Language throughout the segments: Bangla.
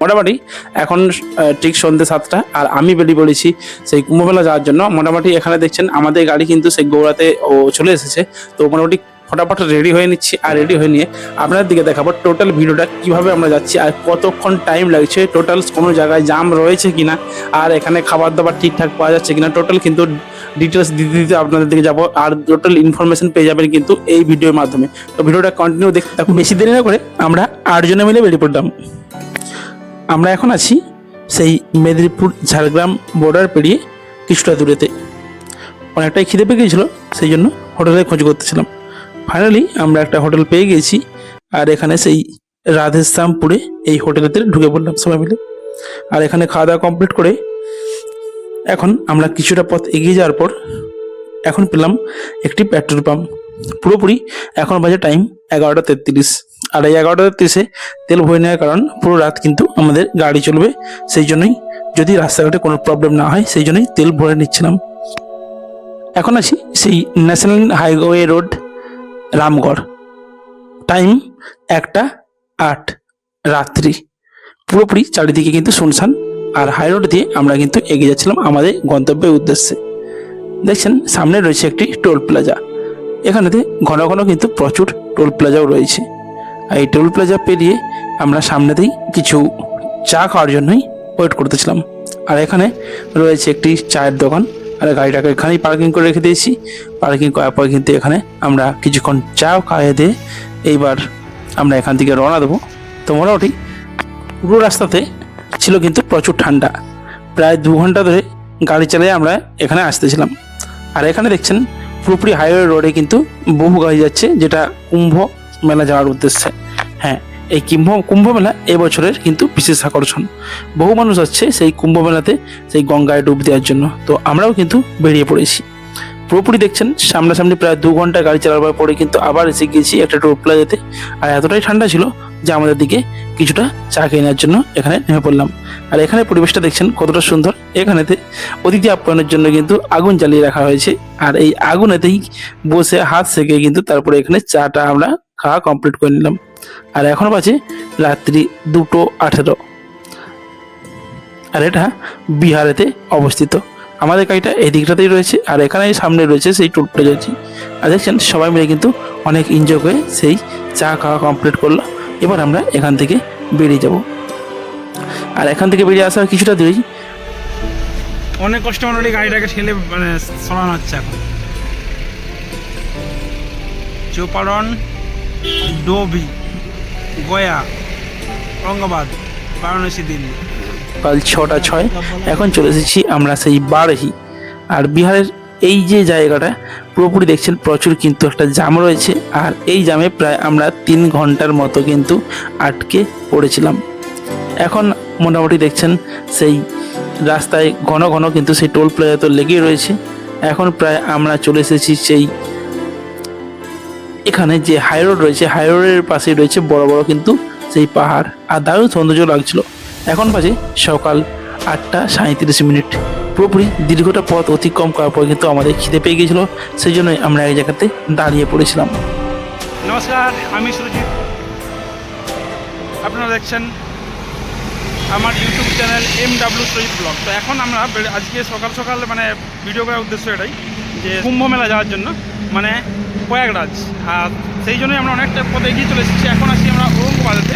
মোটামুটি এখন ঠিক সন্ধ্যে সাতটা, আর আমি বেরিয়ে পড়েছি সেই কুম্ভমেলা যাওয়ার জন্য। মোটামুটি এখানে দেখছেন, আমাদের গাড়ি কিন্তু সেই গৌড়াতে ও চলে এসেছে। তো মোটামুটি ফটাফট রেডি হয়ে নিচ্ছি, আর রেডি হয়ে নিয়ে আপনাদের দিকে দেখাবো টোটাল ভিডিওটা কীভাবে আমরা যাচ্ছি, আর কতক্ষণ টাইম লাগছে টোটাল কোনো জায়গায় জাম রয়েছে কিনা, আর এখানে খাবার দাবার ঠিকঠাক পাওয়া যাচ্ছে কিনা টোটাল কিন্তু ডিটেলস দিতে দিতে আপনাদের দিকে যাব, আর টোটাল ইনফরমেশন পেয়ে যাবেন কিন্তু এই ভিডিওর মাধ্যমে। তো ভিডিওটা কন্টিনিউ দেখতে বেশি দেরি না করে আমরা আটজনে মিলে বেরিয়ে পড়লাম। আমরা এখন আছি সেই মেদিনীপুর ঝাড়গ্রাম বর্ডার পেরিয়ে কিছুটা দূরেতে। অনেকটাই খিদে পেয়ে গিয়েছিল, সেই জন্য হোটেলে খোঁজ করতেছিলাম। ফাইনালি আমরা একটা হোটেল পেয়ে গেছি আর এখানে সেই রাধেশ্যামপুরে এই হোটেলেতে ঢুকে পড়লাম সবাই মিলে। আর এখানে খাওয়া দাওয়া কমপ্লিট করে এখন আমরা কিছুটা পথ এগিয়ে যাওয়ার পর এখন পেলাম একটি পেট্রোল পাম্প। পুরোপুরি এখন বাজে টাইম এগারোটা তেত্রিশ। আর এই এগারোটা তেত্রিশে তেল ভরে নেওয়ার কারণ পুরো রাত কিন্তু আমাদের গাড়ি চলবে, সেই জন্যই যদি রাস্তাঘাটে কোনো প্রবলেম না হয়, সেই জন্যই তেল ভরে নিচ্ছিলাম। এখন আছি সেই national highway road Ramgarh. Time একটা আট, রাত্রি। পুরোপুরি চারিদিকে কিন্তু শুনশান, আর হাই রোড দিয়ে আমরা কিন্তু এগিয়ে যাচ্ছিলাম আমাদের গন্তব্যের উদ্দেশ্যে। দেখছেন, সামনে রয়েছে একটি টোল প্লাজা এখানেতে ঘন ঘন কিন্তু প্রচুর টোল প্লাজাও রয়েছে। এই টোল প্লাজা পেরিয়ে আমরা সামনেতেই কিছু চা খাওয়ার জন্যই ওয়েট করতেছিলাম। আর এখানে রয়েছে একটি চায়ের দোকান। আর গাড়িটাকে এখানেই পার্কিং করে রেখে দিয়েছি। পার্কিং করার পর কিন্তু এখানে আমরা কিছুক্ষণ চা খাইয়ে দিয়ে এইবার আমরা এখান থেকে রওনা দেবো। তো মোটামুটি পুরো রাস্তাতে ছিল কিন্তু প্রচুর ঠান্ডা। প্রায় দু ঘণ্টা ধরে গাড়ি চালিয়ে আমরা এখানে আসতেছিলাম। আর এখানে দেখছেন পুরোপুরি হাইওয়ে রোডে কিন্তু বহু গাড়ি যাচ্ছে, যেটা কুম্ভ মেলা যাওয়ার উদ্দেশ্যে। হ্যাঁ এই কুম্ভ কুম্ভ মেলা এবছরের কিন্তু বিশেষ আকর্ষণ। বহু মানুষ আসছে সেই কুম্ভ মেলাতে সেই গঙ্গায় ডুব দেওয়ার জন্য। তো আমরাও কিন্তু বেরিয়ে পড়েছি। পুরোপুরি দেখছেন, সামনাসামনি প্রায় দু ঘণ্টা গাড়ি চালাবার পরে কিন্তু আবার এসে গিয়েছি একটা টোল প্লাজাতে। আর এতটাই ঠান্ডা ছিল যে আমাদের দিকে কিছুটা চা খেয়ে নেওয়ার জন্য এখানে নেমে পড়লাম। আর এখানে পরিবেশটা দেখছেন কতটা সুন্দর। এখানেতে অতিথি আপ্যায়নের জন্য কিন্তু আগুন জ্বালিয়ে রাখা হয়েছে। আর এই আগুনেতেই বসে হাত সেকে কিন্তু তারপরে এখানে চাটা আমরা খাওয়া কমপ্লিট করে নিলাম। আর এখন বাজে রাত্রি দুটো আঠেরো। আর এটা বিহারেতে অবস্থিত। আমাদের গাড়িটা এই দিকটাতেই রয়েছে আর এখানেই সামনে রয়েছে সেই টোল প্লাজাটি আর দেখছেন, সবাই মিলে কিন্তু অনেক এনজয় করে সেই চা খাওয়া কমপ্লিট করল এবার আমরা এখান থেকে বেরিয়ে যাব। আর এখান থেকে বেরিয়ে আসার কিছুটা দূরেই অনেক কষ্ট মোটামুটি গাড়িটাকে ঠেলে মানে সরানো হচ্ছে এখন। চৌপাড়ন, ডোবি। গয়া, ঔরঙ্গাবাদ, বারাণসী, দিল্লি। কাল ছটা ছয়, এখন চলে এসেছি আমরা সেই বারহি। আর বিহারের এই যে জায়গাটা, পুরোপুরি দেখছেন প্রচুর কিন্তু একটা জাম রয়েছে। আর এই জামে প্রায় আমরা তিন ঘণ্টার মতো কিন্তু আটকে পড়েছিলাম। এখন মোটামুটি দেখছেন সেই রাস্তায় ঘন ঘন কিন্তু সেই টোল প্লাজা তো লেগেই রয়েছে। এখন প্রায় আমরা চলে এসেছি সেই এখানে যে হাই রোড রয়েছে হাই রোডের পাশেই রয়েছে বড় বড় কিন্তু সেই পাহাড়। আর দারুণ সৌন্দর্য লাগছিল। এখন বাজে সকাল আটটা সাঁত্রিশ মিনিট। পুরোপুরি দীর্ঘটা পথ অতিক্রম করার পর কিন্তু আমাদের খিদে পেয়ে গিয়েছিল সেই জন্যই আমরা এক জায়গাতে দাঁড়িয়ে পড়েছিলাম। নমস্কার, আমি সুরজিৎ। আপনারা দেখছেন আমার YouTube channel M W Surajit vlog তো এখন আমরা আজকে সকাল সকাল মানে ভিডিও করার উদ্দেশ্য এটাই। যে কুম্ভ মেলা যাওয়ার জন্য মানে প্রয়াগরাজ। আর সেই জন্যই আমরা অনেকটা পথে এগিয়ে চলে এসেছি। এখন আসি আমরা ঔরঙ্গাবাদেতে।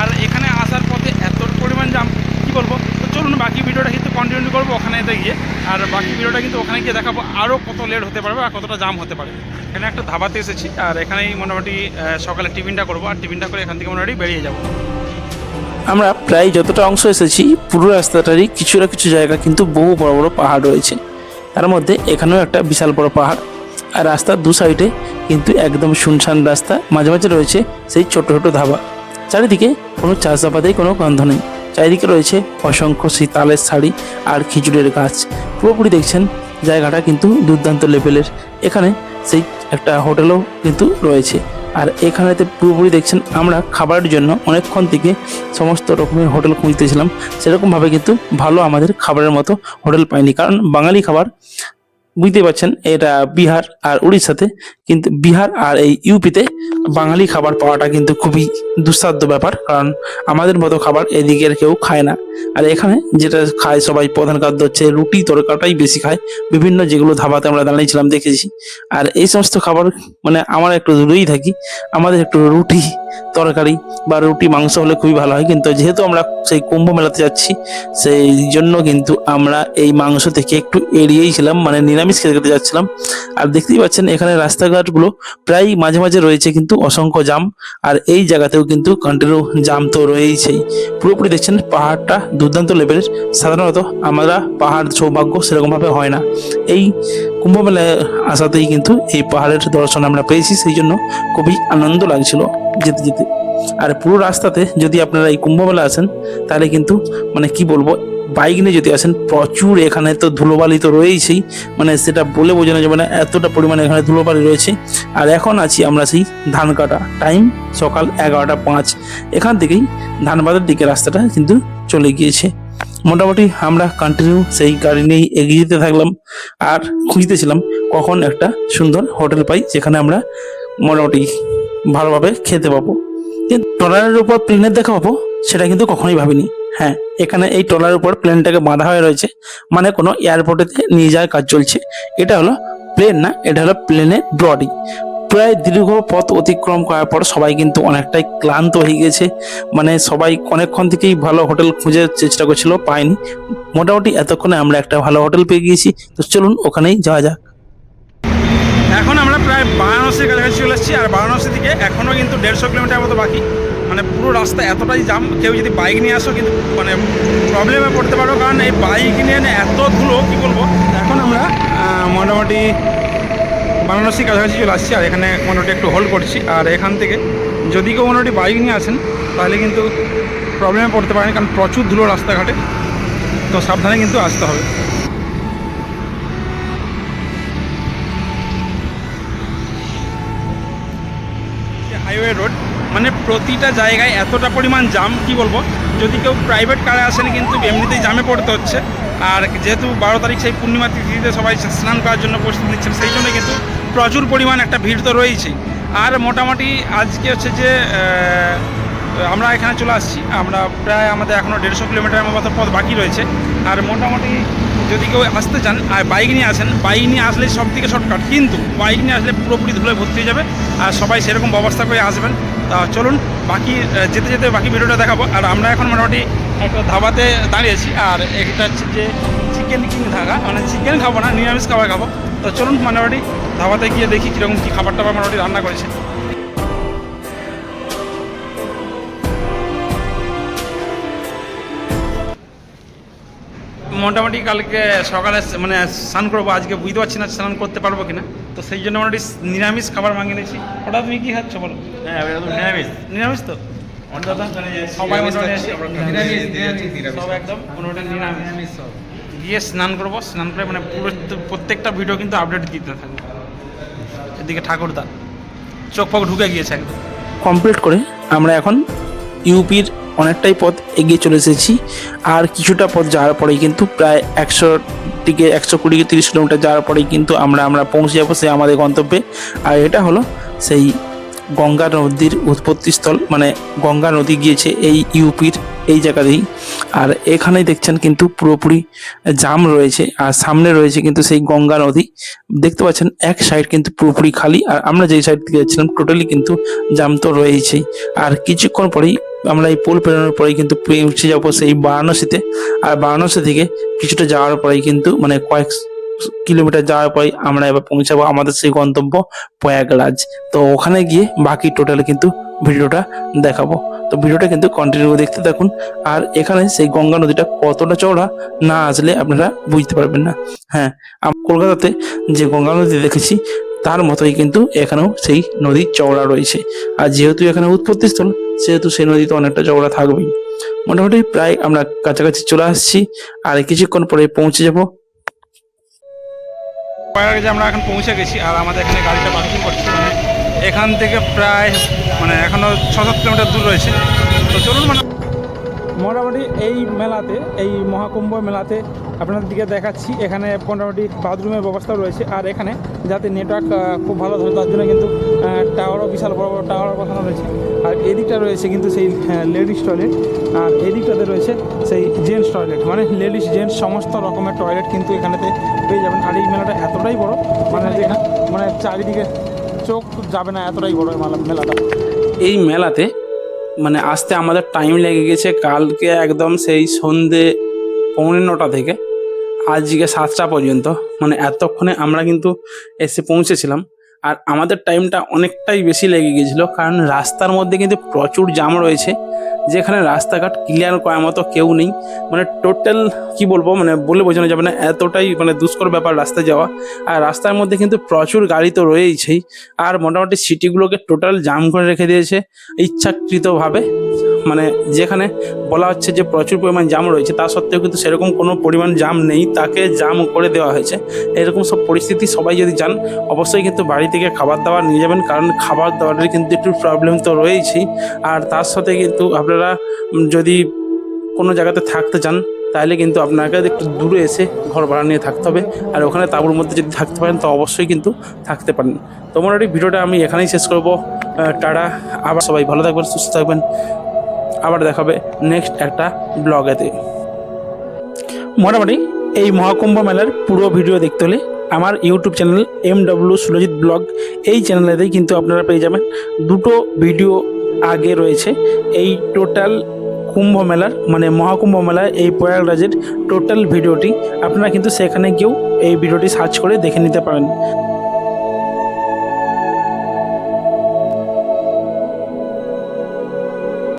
আর এখানে আসার পথে এত পরিমাণ জাম কী বলব? তো চলুন, বাকি ভিডিওটা কিন্তু কন্টিনিউ করব ওখানেতে গিয়ে। আর বাকি ভিডিওটা কিন্তু ওখানে গিয়ে দেখাবো আরও কত লেট হতে পারবে আর কতটা জাম হতে পারে। এখানে একটা ধাবাতে এসেছি। আর এখানেই মোটামুটি সকালে টিফিনটা করব। আর টিফিনটা করে এখান থেকে মোটামুটি বেরিয়ে যাব। আমরা প্রায় যতটা অংশ এসেছি, পুরো রাস্তাটারই কিছু না কিছু জায়গা কিন্তু বহু বড় বড় পাহাড় রয়েছে। তার মধ্যে এখানেও একটা বিশাল বড় পাহাড়। আর রাস্তার দু সাইডে কিন্তু একদম শুনশান রাস্তা, মাঝে মাঝে রয়েছে সেই ছোট ছোট ধাবা। চারিদিকে কোনো চাষাবাদের কোনো গন্ধ নেই। চারিদিকে রয়েছে অসংখ্য শীতালের শাড়ি আর খিচুড়ের গাছ। পুরোপুরি দেখছেন জায়গাটা কিন্তু দুর্দান্ত লেভেলের এখানে সেই একটা হোটেলও কিন্তু রয়েছে। আর এখানেতে পুরোপুরি দেখছেন আমরা খাবারের জন্য অনেকক্ষণ থেকে সমস্ত রকমের হোটেল খুঁজতেছিলাম। সেরকমভাবে কিন্তু ভালো আমাদের খাবারের মতো হোটেল পাইনি। কারণ বাঙালি খাবার বুঝতে পারছেন, এটা বিহার আর উড়িষ্যাতে, কিন্তু বিহার আর এই ইউপিতে বাঙালি খাবার পাওয়াটা কিন্তু খুবই দুঃসাধ্য ব্যাপার, কারণ আমাদের মতো খাবার এদিকের কেউ খায় না। আর এখানে যেটা খায় সবাই, প্রধান খাদ্য হচ্ছে রুটি তরকাটাই বেশি খায়। বিভিন্ন যেগুলো ধাবাতে আমরা দাঁড়িয়েছিলাম, দেখেছি। আর এই সমস্ত খাবার মানে আমরা একটু দূরেই থাকি, আমাদের একটু রুটি, তরকারি বা রুটি, মাংস হলে খুবই ভালো হয়। কিন্তু যেহেতু আমরা সেই কুম্ভ মেলাতে যাচ্ছি, সেই জন্য কিন্তু আমরা এই মাংস থেকে একটু এড়িয়েই ছিলাম মানে নিরামিষ খেতে খেতে যাচ্ছিলাম। আর দেখতেই পাচ্ছেন, এখানে রাস্তাঘাটগুলো প্রায় মাঝে মাঝে রয়েছে, কিন্তু অসংখ্য জাম, আর এই জায়গাতেও কিন্তু কন্টিনিউ জাম তো রয়েছেই পুরোপুরি দেখছেন, পাহাড়টা দুর্দান্ত লেভেলের সাধারণত আমরা পাহাড় সৌভাগ্য সেরকমভাবে হয় না। এই কুম্ভ মেলায় আসাতেই কিন্তু এই পাহাড়ের দর্শন আমরা পেয়েছি, সেই জন্য খুবই আনন্দ লাগছিল যেতে যেতে। আর পুরো রাস্তাতে যদি আপনারা এই কুম্ভ মেলা আসেন, তাহলে কিন্তু মানে কি বলব বাইক নিয়ে যদি আসেন। প্রচুর এখানে তো ধুলোবালি তো রয়েছেই মানে সেটা বলে বোঝানো যাবে না, এতটা পরিমাণে এখানে ধুলোবালি রয়েছে। আর এখন আছি আমরা সেই ধান কাটা টাইম সকাল এগারোটা পাঁচ। এখান থেকেই ধানবাদের দিকে রাস্তাটা কিন্তু চলে গিয়েছে। মোটামুটি আমরা কন্টিনিউ সেই গাড়ি নিয়েই এগিয়ে যেতে থাকলাম। আর খুঁজতেছিলাম কখন একটা সুন্দর হোটেল পাই, যেখানে আমরা মোটামুটি ভালোভাবে খেতে পাবো। কিন্তু ট্রলারের উপর প্লেনের দেখা পাবো, সেটা কিন্তু কখনোই ভাবিনি। হ্যাঁ এখানে এই ট্রলারের উপর প্লেনটাকে বাঁধা হয়ে রয়েছে মানে কোনো এয়ারপোর্টেতে নিয়ে যাওয়ার কাজ চলছে। এটা হলো প্লেন না, এটা হলো প্লেনের বডি প্রায় দীর্ঘ পথ অতিক্রম করার পর সবাই কিন্তু অনেকটাই ক্লান্ত হয়ে গেছে মানে সবাই অনেকক্ষণ থেকেই ভালো হোটেল খুঁজে চেষ্টা করছিল, পায়নি। মোটামুটি এতক্ষণে আমরা একটা ভালো হোটেল পেয়ে গিয়েছি। তো চলুন, ওখানেই যাওয়া যাক। এখন আমরা প্রায় বারাণসীর কাছাকাছি চলে এসেছি, আর বারাণসী থেকে এখনও কিন্তু দেড়শো কিলোমিটার মতো বাকি। মানে পুরো রাস্তা এতটাই জাম কেউ যদি বাইক নিয়ে আসো কিন্তু মানে প্রবলেমে পড়তে পারো। কারণ এই বাইক নিয়ে এত ধুলো কী বলব? এখন আমরা মোটামুটি বারাণসীর কাছাকাছি চলে আসছি আর এখানে মোটামুটি একটু হোল্ড করছি। আর এখান থেকে যদি কেউ মোটামুটি বাইক নিয়ে আসেন তাহলে কিন্তু প্রবলেমে পড়তে পারেন কারণ প্রচুর ধুলো রাস্তাঘাটে। তো সাবধানে কিন্তু আসতে হবে। হাইওয়ে রোড মানে প্রতিটা জায়গায় এতটা পরিমাণ জাম কি বলব? যদি কেউ প্রাইভেট কারে আসেন কিন্তু এমনিতেই জামে পড়তে হচ্ছে। আর যেহেতু বারো তারিখ সেই পূর্ণিমা তিথিতে সবাই স্নান করার জন্য প্রস্তুতি নিচ্ছেন, সেই জন্য কিন্তু প্রচুর পরিমাণ একটা ভিড় তো রয়েছেই। আর মোটামুটি আজকে হচ্ছে যে আমরা এখানে চলে আসছি। আমরা প্রায় আমাদের এখনও দেড়শো কিলোমিটার মতো পথ বাকি রয়েছে। আর মোটামুটি যদি কেউ আসতে চান, আর বাইক নিয়ে আসেন, বাইক নিয়ে আসলে সব থেকে শর্টকাট কিন্তু বাইক নিয়ে আসলে পুরোপুরি ধুলোয় ভর্তি হয়ে যাবে, আর সবাই সেরকম ব্যবস্থা করে আসবেন। তা চলুন, বাকি যেতে যেতে বাকি ভিডিওটা দেখাবো। আর আমরা এখন মোটামুটি একটা ধাবাতে দাঁড়িয়েছি আর এটা হচ্ছে যে চিকেন কিং ধাবা। মানে চিকেন খাব না, নিরামিষ খাবার খাব। তো চলুন, মোটামুটি ধাবাতে গিয়ে দেখি কীরকম কী খাবার টাবার মোটামুটি রান্না করেছে। মোটামুটি কালকে সকালে মানে স্নান করব আজকে বুঝতে পারছি না স্নান করতে পারব কিনা। তো সেই জন্য মোটামুটি নিরামিষ খাবার মাঙিয়ে নিয়েছি। ওটা তুমি কি খাচ্ছ বলো? হ্যাঁ নিরামিষ। নিরামিষ তো? সবাই নিরামিষ, নিরামিষ, নিরামিষ। সব একদম নিরামিষ। গিয়ে স্নান করব স্নান করে মানে পুরো প্রত্যেকটা ভিডিও কিন্তু আপডেট দিতে থাকব এদিকে ঠাকুরদা চোখ ফোক ঢুকে গিয়েছে একদম। কমপ্লিট করে আমরা এখন ইউপির অনেকটাই পথ এগিয়ে চলে এসেছি। আর কিছুটা পথ যাওয়ার পরেই কিন্তু প্রায় একশো থেকে একশো কুড়ি তিরিশ কিলোমিটার যাওয়ার পরেই কিন্তু আমরা আমরা পৌঁছে যাব সেই আমাদের গন্তব্যে। আর এটা হলো সেই গঙ্গা নদীর উৎপত্তিস্থল মানে গঙ্গা নদী গিয়েছে এই ইউপির এই জায়গাতেই। আর এখানেই দেখছেন কিন্তু পুরোপুরি জাম রয়েছে, আর সামনে রয়েছে কিন্তু সেই গঙ্গা নদী। দেখতে পাচ্ছেন এক সাইড কিন্তু পুরোপুরি খালি, আর আমরা যেই সাইড থেকে যাচ্ছিলাম টোটালি কিন্তু জাম তো রয়েছেই আর কিছুক্ষণ পরেই আমরা এই পোল পেরোনোর পরেই কিন্তু পৌঁছে যাব সেই বারাণসীতে। আর বারাণসী থেকে কিছুটা যাওয়ার পরেই কিন্তু মানে কয়েক কিলোমিটার যাওয়ার পরেই আমরা এবার পৌঁছাবো আমাদের সেই গন্তব্য প্রয়াগরাজ। তো ওখানে গিয়ে বাকি টোটাল কিন্তু ভিডিওটা দেখাবো। তো ভিডিওটা কিন্তু কন্টিনিউ দেখতে থাকুন। আর এখানে সেই গঙ্গা নদীটা কতটা চওড়া না আসলে আপনারা বুঝতে পারবেন না। হ্যাঁ কলকাতাতে যে গঙ্গা নদী দেখেছি তার মতোই কিন্তু এখানেও সেই নদী চওড়া রয়েছে। আর যেহেতু এখানে উৎপত্তিস্থল সেহেতু সেই নদী তো অনেকটা চওড়া থাকবেই। মোটামুটি প্রায় আমরা কাছাকাছি চলে আসছি। আর কিছুক্ষণ পরে পৌঁছে যাব। যে আমরা এখন পৌঁছে গেছি, আর আমাদের এখানে গাড়িটা পার্কিং করছি। মানে এখান থেকে প্রায় মানে এখনও ছ সাত কিলোমিটার দূর রয়েছে। তো চলুন মানে মোটামুটি এই মেলাতে, এই মহাকুম্ভ মেলাতে আপনাদের দিকে দেখাচ্ছি। এখানে মোটামুটি বাথরুমের ব্যবস্থা রয়েছে। আর এখানে যাতে নেটওয়ার্ক খুব ভালো থাকে তার জন্য কিন্তু টাওয়ারও বিশাল বড় বড় টাওয়ার বসানো রয়েছে। আর এদিকটা রয়েছে কিন্তু সেই লেডিস টয়লেট আর এদিকটাতে রয়েছে সেই জেন্টস টয়লেট মানে লেডিস জেন্টস সমস্ত রকমের টয়লেট কিন্তু এখানেতে পেয়ে যাবেন। আর এই মেলাটা এতটাই বড় মানে যেখানে মানে চারিদিকে চোখ যাবে না, এতটাই বড় মেলাটা। এই মেলাতে মানে আসতে আমাদের টাইম লেগে গেছে কালকে একদম সেই সন্ধে পৌনে নটা থেকে। আজকে সাতটা পর্যন্ত। মানে এতক্ষণে আমরা কিন্তু এসে পৌঁছেছিলাম। আর আমাদের টাইমটা অনেকটাই বেশি লেগে গিয়েছিল কারণ রাস্তার মধ্যে কিন্তু প্রচুর জাম রয়েছে, যেখানে রাস্তাঘাট ক্লিয়ার করার মতো কেউ নেই। মানে টোটাল কি বলব মানে বলে বোঝানো যাবে না, এতটাই মানে দুষ্কর ব্যাপার রাস্তায় যাওয়া। আর রাস্তার মধ্যে কিন্তু প্রচুর গাড়ি তো রয়েইছেই, আর মোটামুটি সিটিগুলোকে টোটাল জাম করে রেখে দিয়েছে ইচ্ছাকৃতভাবে। মানে যেখানে বলা হচ্ছে যে প্রচুর পরিমাণ জাম রয়েছে, তা সত্ত্বেও কিন্তু সেরকম কোনো পরিমাণ জাম নেই, তাকে জাম করে দেওয়া হয়েছে। এরকম সব পরিস্থিতি সবাই যদি যান, অবশ্যই কিন্তু বাড়ি থেকে খাবার দাবার নিয়ে যাবেন, কারণ খাবার দাবারের কিন্তু একটু প্রবলেম তো রয়েছেই। আর তার সাথে কিন্তু আপনারা যদি কোনো জায়গাতে থাকতে চান, তাহলে কিন্তু আপনাকে একটু দূরে এসে ঘর ভাড়া নিয়ে থাকতে হবে। আর ওখানে তাঁবুর মধ্যে যদি থাকতে পারেন, তো অবশ্যই কিন্তু থাকতে পারেন। তো মোটামুটি ভিডিওটা আমি এখানেই শেষ করব। টাটা, আবার সবাই ভালো থাকবেন, সুস্থ থাকবেন। আবার দেখাবে নেক্সট একটা ব্লগেতে মোটামুটি এই মহাকুম্ভ মেলার পুরো ভিডিও দেখতে হলে আমার YouTube channel M W Surajit vlog এই চ্যানেলেতেই কিন্তু আপনারা পেয়ে যাবেন দুটো ভিডিও আগে রয়েছে। এই টোটাল কুম্ভ মেলার মানে মহাকুম্ভ মেলার এই প্রয়াগরাজের টোটাল ভিডিওটি আপনারা কিন্তু সেখানে গিয়েও এই ভিডিওটি সার্চ করে দেখে নিতে পারেন।